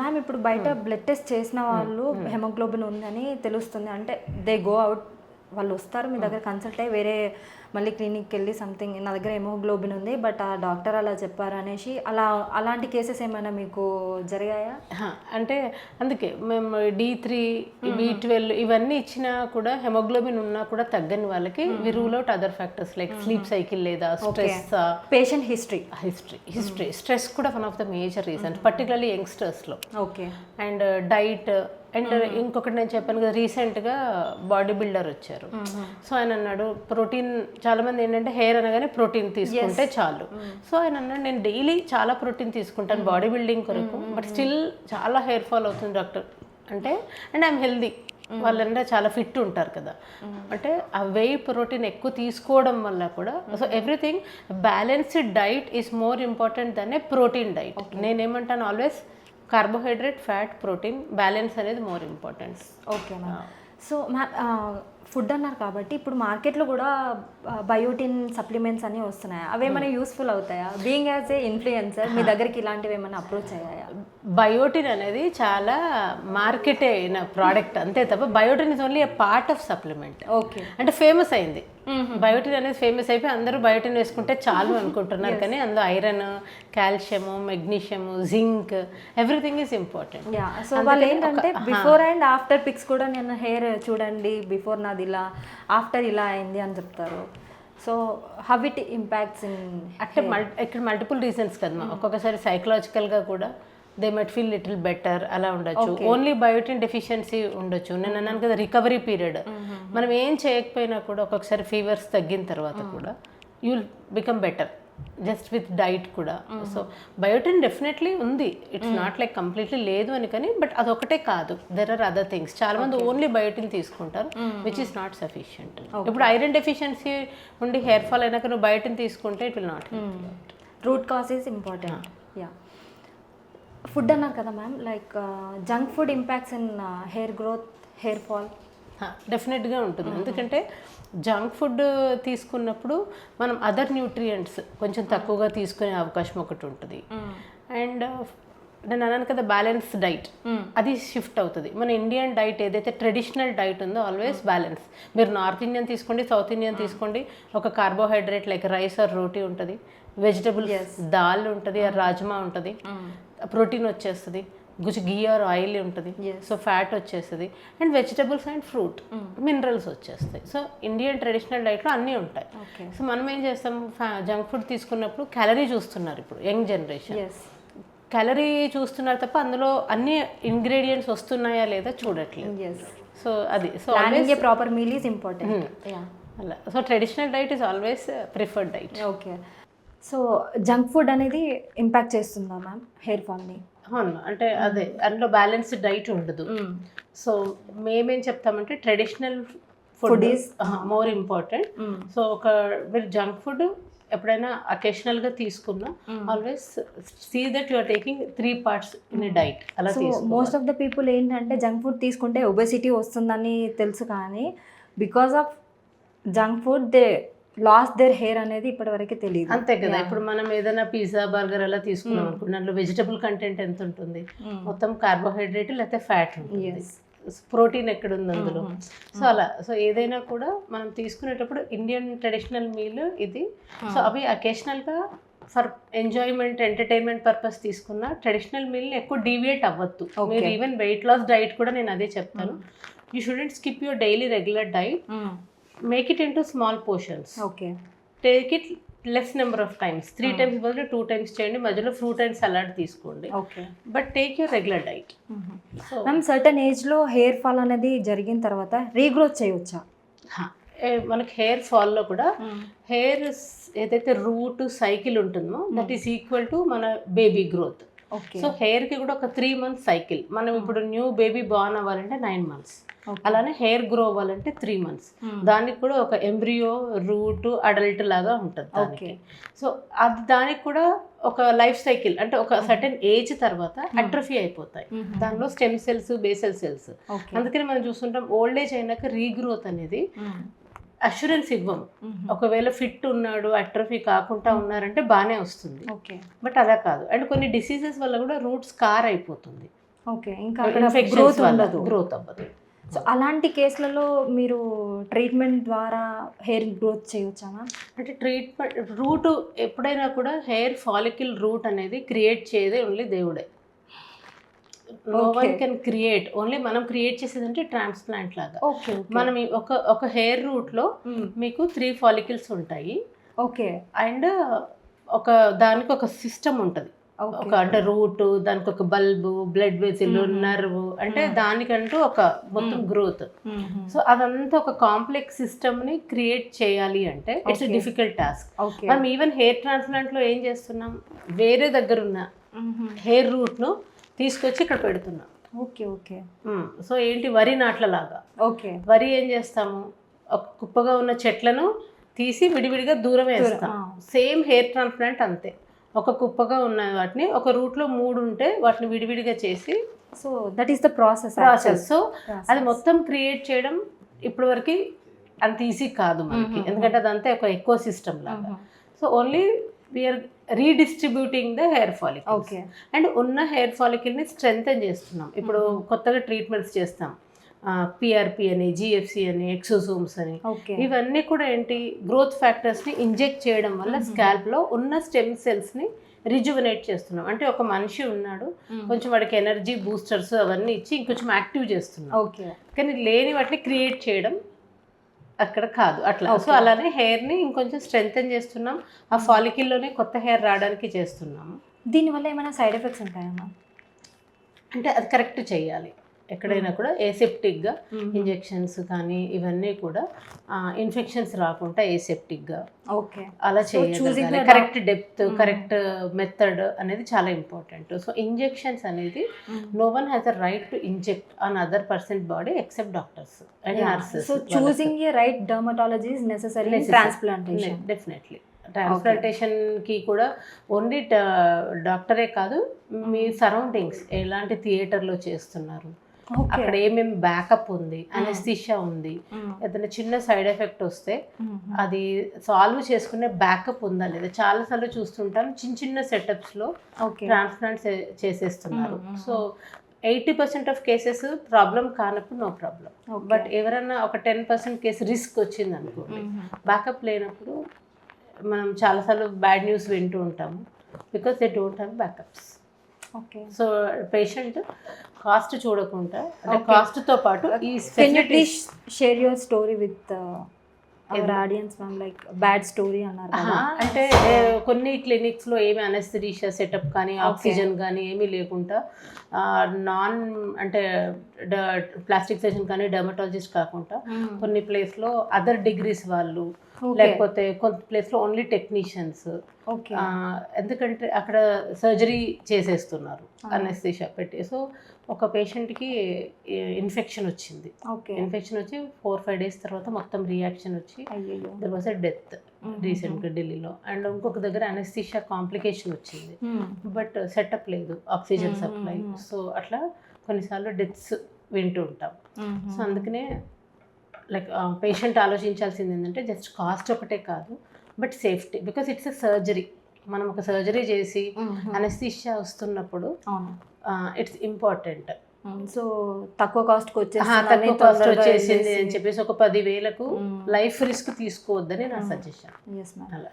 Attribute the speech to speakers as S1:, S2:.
S1: Ma'am ఇప్పుడు బయట blood test చేసిన వాళ్ళు హెమోగ్లోబిన్ ఉందని తెలుస్తుంది. అంటే దే గో అవుట్ వాళ్ళు వస్తారు మీ దగ్గర కన్సల్ట్ అయ్యి వేరే మళ్ళీ క్లినిక్కి వెళ్ళి సంథింగ్ నా దగ్గర హెమోగ్లోబిన్ ఉంది బట్ ఆ డాక్టర్ అలా చెప్పారు అనేసి అలా అలాంటి కేసెస్ ఏమైనా మీకు జరిగాయా?
S2: అంటే అందుకే మేము డి త్రీ బి ట్వెల్వ్ ఇవన్నీ ఇచ్చినా కూడా హెమోగ్లోబిన్ ఉన్నా కూడా తగ్గని వాళ్ళకి we rule out other factors like sleep cycle లేదా stress
S1: patient history
S2: history history stress కూడా one of the major reasons particularly యంగ్స్టర్స్లో
S1: okay
S2: and diet and ఇంకొకటి నేను చెప్పాను కదా రీసెంట్గా బాడీ బిల్డర్ వచ్చారు. సో ఆయన అన్నాడు ప్రోటీన్ చాలా మంది ఏంటంటే హెయిర్ అనగానే ప్రోటీన్ తీసుకుంటే చాలు. సో ఆయన అన్నాడు నేను డైలీ చాలా ప్రోటీన్ తీసుకుంటాను బాడీ బిల్డింగ్ కొరకు బట్ స్టిల్ చాలా హెయిర్ ఫాల్ అవుతుంది డాక్టర్. అంటే అండ్ ఐఎమ్ హెల్దీ. వాళ్ళంటే చాలా ఫిట్ ఉంటారు కదా. అంటే ఆ వెయి ప్రోటీన్ ఎక్కువ తీసుకోవడం వల్ల కూడా so everything balanced diet is more important than a protein diet. నేనేమంటాను always carbohydrate fat protein balance అనేది more important
S1: okay ma'am so ma'am food అన్నారు కాబట్టి ఇప్పుడు మార్కెట్లో కూడా బయోటిన్ సప్లిమెంట్స్ అన్నీ వస్తున్నాయి? అవి ఏమైనా యూస్ఫుల్ అవుతాయా? బీయింగ్ యాజ్ ఏ ఇన్ఫ్లుయెన్సర్ మీ దగ్గరికి ఇలాంటివి ఏమైనా అప్రోచ్ అయ్యాయా?
S2: బయోటిన్ అనేది చాలా మార్కెట్ అయిన ప్రోడక్ట్ అంతే తప్ప biotin is only a part of supplement
S1: okay
S2: అంటే ఫేమస్ అయింది. బయోటిన్ అనేది ఫేమస్ అయిపోయి అందరూ బయోటిన్ వేసుకుంటే చాలు అనుకుంటున్నారు కానీ అందులో iron calcium magnesium zinc everything is important.
S1: Yeah so వాళ్ళు ఏంటంటే బిఫోర్ అండ్ ఆఫ్టర్ పిక్స్ కూడా నేను హెయిర్ చూడండి బిఫోర్ నాది ఇలా ఆఫ్టర్ ఇలా అయింది అని చెప్తారు. So how it impacts in
S2: అంటే మల్ ఇక్కడ మల్టిపుల్ రీజన్స్ కదా ఒక్కొక్కసారి సైకలాజికల్గా కూడా దే మట్ ఫీల్ లిటిల్ బెటర్ అలా ఉండొచ్చు. ఓన్లీ బయోటిన్ డెఫిషియన్సీ ఉండొచ్చు. నేను అన్నాను కదా రికవరీ పీరియడ్ మనం ఏం చేయకపోయినా కూడా ఒక్కొక్కసారి ఫీవర్స్ తగ్గిన తర్వాత కూడా you will become better just with diet కూడా సో బయోటిన్ డెఫినెట్లీ ఉంది. ఇట్స్ నాట్ లైక్ కంప్లీట్లీ లేదు అని కానీ బట్ అదొకటే కాదు. దెర్ ఆర్ అదర్ థింగ్స్ చాలా మంది ఓన్లీ బయోటిన్ తీసుకుంటారు విచ్ ఇస్ నాట్ సఫిషియంట్ ఇప్పుడు ఐరన్ డెఫిషియన్సీ ఉండి హెయిర్ ఫాల్ అయినాక నువ్వు బయోటిన్ తీసుకుంటే it will not
S1: root cause is important food అన్నారు కదా ma'am like junk food impacts in hair growth hair fall
S2: డెఫినెట్గా ఉంటుంది. ఎందుకంటే జంక్ ఫుడ్ తీసుకున్నప్పుడు మనం అదర్ న్యూట్రియంట్స్ కొంచెం తక్కువగా తీసుకునే అవకాశం ఒకటి ఉంటుంది. అండ్ నేను అన్నాను కదా బ్యాలెన్స్ డైట్ అది షిఫ్ట్ అవుతుంది. మన ఇండియన్ డైట్ ఏదైతే ట్రెడిషనల్ డైట్ ఉందో ఆల్వేస్ బ్యాలెన్స్ మీరు నార్త్ ఇండియన్ తీసుకోండి సౌత్ ఇండియన్ తీసుకోండి ఒక carbohydrate like rice or roti ఉంటుంది. వెజిటబుల్స్ దాల్ ఉంటుంది రాజ్మా ఉంటుంది. ప్రోటీన్ వచ్చేస్తుంది. గుచి గీ ఆర్ ఆయిల్ ఉంటుంది. సో ఫ్యాట్ వచ్చేస్తుంది. And vegetables and fruit minerals వచ్చేస్తాయి. సో ఇండియన్ ట్రెడిషనల్ డైట్లో అన్నీ ఉంటాయి. సో మనం ఏం చేస్తాం? జంక్ ఫుడ్ తీసుకున్నప్పుడు క్యాలరీ చూస్తున్నారు ఇప్పుడు యంగ్ జనరేషన్. క్యాలరీ చూస్తున్నారు తప్ప అందులో అన్ని ఇంగ్రీడియంట్స్ వస్తున్నాయా లేదా చూడట్లేదు. సో అది. So
S1: proper meal is important
S2: అలా. So traditional diet is always preferred diet
S1: okay so junk food అనేది ఇంపాక్ట్ చేస్తుందా మ్యామ్ హెయిర్ ఫాల్ని?
S2: అవును అంటే అదే అందులో బ్యాలెన్స్డ్ డైట్ ఉండదు. సో మేమేం చెప్తామంటే traditional food is more important so ఒక మీరు జంక్ ఫుడ్ ఎప్పుడైనా అకేషనల్గా తీసుకున్నా always see that you are taking three parts in diet అలా
S1: మోస్ట్ ఆఫ్ ద పీపుల్ ఏంటంటే జంక్ ఫుడ్ తీసుకుంటే ఒబెసిటీ వస్తుందని తెలుసు కానీ because of junk food they loss their hair అనేది ఇప్పటివరకు తెలియదు
S2: అంతే కదా ఇప్పుడు మనం ఏదైనా పిజ్జా బర్గర్ అలా తీసుకున్నాం అనుకో దాంట్లో వెజిటబుల్ కంటెంట్ ఎంత ఉంటుంది? మొత్తం కార్బోహైడ్రేట్ లేకపోతే ఫ్యాట్ ఉంటుంది. ప్రోటీన్ ఎక్కడ ఉంది అందులో? సో అలా సో ఏదైనా కూడా మనం తీసుకునేటప్పుడు ఇండియన్ ట్రెడిషనల్ మీల్ ఇది. సో అవి అకేషనల్గా ఫర్ ఎంజాయ్మెంట్ ఎంటర్టైన్మెంట్ పర్పస్ తీసుకున్న ట్రెడిషనల్ మీల్ ఎక్కువ డీవియేట్ అవ్వద్దు. మీరు ఈవెన్ వెయిట్ లాస్ డైట్ కూడా నేను అదే చెప్తాను. You shouldn't skip your daily regular diet make it into small portions
S1: okay
S2: take it less number of times three times బదులు two times చేయండి. మధ్యలో ఫ్రూట్ అండ్ సలాడ్ తీసుకోండి.
S1: Okay
S2: but take your regular diet
S1: ma'am certain ఏజ్లో hair fall అనేది జరిగిన తర్వాత regrowth చేయవచ్చా
S2: మనకి హెయిర్ ఫాల్లో కూడా హెయిర్ ఏదైతే రూట్ సైకిల్ ఉంటుందో దట్ ఈస్ ఈక్వల్ టు మన బేబీ గ్రోత్ సో హెయిర్కి కూడా ఒక త్రీ మంత్స్ సైకిల్ మనం ఇప్పుడు న్యూ బేబీ బార్న్ అవ్వాలంటే నైన్ మంత్స్ అలానే హెయిర్ గ్రో అవ్వాలంటే త్రీ మంత్స్ దానికి కూడా ఒక ఎంబ్రియో రూట్ అడల్ట్ లాగా ఉంటుంది దానికి. సో అది దానికి కూడా ఒక లైఫ్ సైకిల్ అంటే ఒక సర్టెన్ ఏజ్ తర్వాత అట్రఫీ అయిపోతాయి. దానిలో stem cells basal cells
S1: okay
S2: అందుకని మనం చూస్తుంటాం ఓల్డ్ ఏజ్ అయినాక రీగ్రోత్ అనేది అష్యూరెన్స్ ఇవ్వం. ఒకవేళ ఫిట్ ఉన్నాడు అట్రఫీ కాకుండా ఉన్నారంటే బాగానే వస్తుంది.
S1: ఓకే.
S2: బట్ అలా కాదు. అండ్ కొన్ని డిసీజెస్ వల్ల కూడా రూట్ స్కార్ అయిపోతుంది.
S1: ఓకే. ఇంకా గ్రోత్ ఉండదు.
S2: గ్రోత్ అవ్వదు.
S1: సో అలాంటి కేసులలో మీరు ట్రీట్మెంట్ ద్వారా హెయిర్ గ్రోత్ చేయవచ్చా మ్యామ్?
S2: అంటే ట్రీట్మెంట్ రూట్ ఎప్పుడైనా కూడా హెయిర్ ఫాలికల్ రూట్ అనేది క్రియేట్ చేయదే ఓన్లీ దేవుడే. No one. Can create only మనం క్రియేట్ చేసేదంటే ట్రాన్స్ప్లాంట్ లాగా.
S1: ఓకే
S2: మనం ఒక ఒక హెయిర్ రూట్లో మీకు త్రీ ఫాలికల్స్ ఉంటాయి.
S1: ఓకే
S2: అండ్ ఒక దానికి ఒక సిస్టమ్ ఉంటుంది. ఒక అంటే రూట్ దానికి ఒక bulb blood vessel
S1: Mhm.
S2: Nerve అంటే
S1: Mhm.
S2: దానికంటూ ఒక మొత్తం. గ్రోత్ సో అదంతా ఒక కాంప్లెక్స్ సిస్టమ్ని క్రియేట్ చేయాలి అంటే ఇట్స్. డిఫికల్ట్ టాస్క్ మనం ఈవెన్ హెయిర్ ట్రాన్స్ప్లాంట్లో ఏం చేస్తున్నాం? వేరే దగ్గర ఉన్న హెయిర్ రూట్ను తీసుకొచ్చి ఇక్కడ పెడుతున్నాం.
S1: Okay okay.
S2: సో ఏంటి? వరి నాట్లలాగా.
S1: ఓకే.
S2: వరి ఏం చేస్తాము? ఒక కుప్పగా ఉన్న చెట్లను తీసి విడివిడిగా దూరం వేస్తాం. సేమ్ హెయిర్ ట్రాన్స్ప్లాంట్ అంతే. ఒక కుప్పగా ఉన్న వాటిని ఒక రూట్లో మూడు ఉంటే వాటిని విడివిడిగా చేసి
S1: so that is the process
S2: process so అది మొత్తం క్రియేట్ చేయడం ఇప్పటివరకు అంత ఈజీ కాదు మనకి. ఎందుకంటే అదంతా ఒక ఎక్కువ సిస్టమ్ లాగా so only we're redistributing the hair follicle
S1: okay
S2: and ఉన్న హెయిర్ ఫాలికల్ని స్ట్రెంగ్తన్ చేస్తున్నాం. ఇప్పుడు
S1: Mhm.
S2: కొత్తగా ట్రీట్మెంట్స్ చేస్తాం. పిఆర్పి అని జిఎఫ్సి అని ఎక్సోసోమ్స్ అని. ఇవన్నీ కూడా ఏంటి? గ్రోత్ ఫ్యాక్టర్స్ని ఇంజెక్ట్ చేయడం వల్ల. స్కాల్ప్లో ఉన్న స్టెమ్ సెల్స్ని రిజువనేట్ చేస్తున్నాం. అంటే ఒక మనిషి ఉన్నాడు కొంచెం వాడికి ఎనర్జీ బూస్టర్స్ అవన్నీ ఇచ్చి ఇంకొంచెం యాక్టివ్ చేస్తున్నాం.
S1: ఓకే
S2: కానీ లేని వాటిని క్రియేట్ చేయడం అక్కడ కాదు. అట్లా. సో. అలానే హెయిర్ని ఇంకొంచెం స్ట్రెంగ్తన్ చేస్తున్నాం. ఆ ఫాలికిల్లోనే కొత్త హెయిర్ రావడానికి చేస్తున్నాము
S1: దీనివల్ల ఏమైనా సైడ్ ఎఫెక్ట్స్ ఉంటాయా
S2: అంటే అది కరెక్ట్ చేయాలి ఎక్కడైనా కూడా ఏసెప్టిక్గా ఇంజెక్షన్స్ కానీ ఇవన్నీ కూడా ఇన్ఫెక్షన్స్ రాకుండా ఏసెప్టిక్గా
S1: ఓకే.
S2: అలా
S1: the
S2: correct depth. Correct method అనేది చాలా ఇంపార్టెంట్ సో ఇంజెక్షన్స్ అనేది no one has a right to inject on other person body except doctors and nurses
S1: so choosing a right dermatology is necessary. Transplantation
S2: definitely ట్రాన్స్ప్లాంటేషన్కి కూడా only డాక్టరే కాదు మీ surroundings ఎలాంటి థియేటర్లో చేస్తున్నారు? అక్కడ ఏమేమి బ్యాకప్ ఉంది అనెస్థిషియా ఉంది ఏదైనా చిన్న సైడ్ ఎఫెక్ట్ వస్తే అది సాల్వ్ చేసుకునే బ్యాకప్ ఉందా లేదా? చాలాసార్లు చూస్తుంటాం చిన్న చిన్న సెటప్స్లో
S1: ఓకే.
S2: ట్రాన్స్ప్లాంట్ చేసేస్తున్నారు. So eighty percent of cases problem కానప్పుడు నో ప్రాబ్లం బట్ ఎవరన్నా ఒక టెన్ పర్సెంట్ కేసు రిస్క్ వచ్చింది అనుకోండి బ్యాకప్ లేనప్పుడు మనం చాలాసార్లు బ్యాడ్ న్యూస్ వింటూ ఉంటాము because they don't have backups so patient cost చూడకుండా అంటే. కాస్ట్తో పాటు ఈ facilities
S1: share your story with our audience ma'am like bad story అన్నారు కదా.
S2: అంటే కొన్ని క్లినిక్స్లో ఏమి అనెస్థిషియా సెటప్ కానీ ఆక్సిజన్ కానీ ఏమీ లేకుండా నాన్ అంటే ప్లాస్టిక్ సర్జన్ కానీ డెర్మటాలజిస్ట్ కాకుండా కొన్ని ప్లేస్లో అదర్ డిగ్రీస్ వాళ్ళు లేకపోతే కొంత ప్లేస్లో ఓన్లీ టెక్నీషియన్స్ ఎందుకంటే అక్కడ సర్జరీ చేసేస్తున్నారు. అనెస్థిషియా పెట్టి. సో ఒక పేషెంట్కి ఇన్ఫెక్షన్ వచ్చింది.
S1: ఓకే.
S2: ఇన్ఫెక్షన్ వచ్చి ఫోర్ ఫైవ్ డేస్ తర్వాత మొత్తం రియాక్షన్ వచ్చి దర్ వాస్ ఎ డెత్ రీసెంట్గా ఢిల్లీలో. అండ్ ఇంకొక దగ్గర అనెస్థిషియా కాంప్లికేషన్ వచ్చింది. బట్ సెటప్ లేదు ఆక్సిజన్ సప్లై. సో అట్లా కొన్నిసార్లు డెత్స్ వింటూ ఉంటాం. సో అందుకనే లైక్ పేషెంట్ ఆలోచించాల్సింది ఏంటంటే జస్ట్ కాస్ట్ ఒకటే కాదు but safety because it's a surgery. మనం ఒక సర్జరీ చేసి అనెస్థిషియా వస్తున్నప్పుడు ఇట్స్ ఇంపార్టెంట్.
S1: సో తక్కువ కాస్ట్కి వచ్చేసి
S2: తక్కువ కాస్ట్ వచ్చేసింది అని చెప్పేసి ఒక పదివేలకు లైఫ్ రిస్క్ తీసుకోవద్దని నా. సజెషన్. అలా.